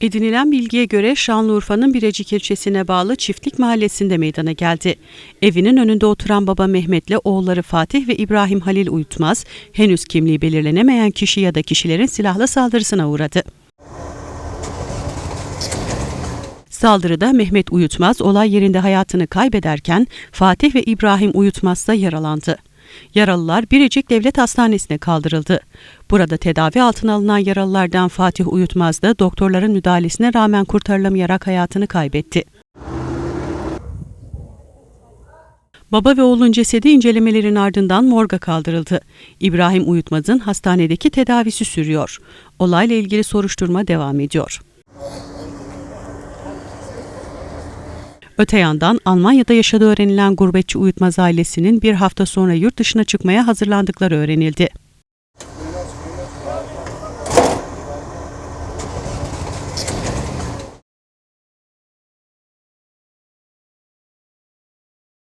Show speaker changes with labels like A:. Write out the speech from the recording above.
A: Edinilen bilgiye göre Şanlıurfa'nın Birecik ilçesine bağlı Çiftlik Mahallesi'nde meydana geldi. Evinin önünde oturan baba Mehmet'le oğulları Fatih ve İbrahim Halil Uyutmaz, henüz kimliği belirlenemeyen kişi ya da kişilerin silahlı saldırısına uğradı. Saldırıda Mehmet Uyutmaz olay yerinde hayatını kaybederken Fatih ve İbrahim Uyutmaz da yaralandı. Yaralılar Birecik Devlet Hastanesi'ne kaldırıldı. Burada tedavi altına alınan yaralılardan Fatih Uyutmaz da doktorların müdahalesine rağmen kurtarılamayarak hayatını kaybetti. Baba ve oğlun cesedi incelemelerin ardından morga kaldırıldı. İbrahim Uyutmaz'ın hastanedeki tedavisi sürüyor. Olayla ilgili soruşturma devam ediyor. Öte yandan Almanya'da yaşadığı öğrenilen gurbetçi Uyutmaz ailesinin bir hafta sonra yurt dışına çıkmaya hazırlandıkları öğrenildi.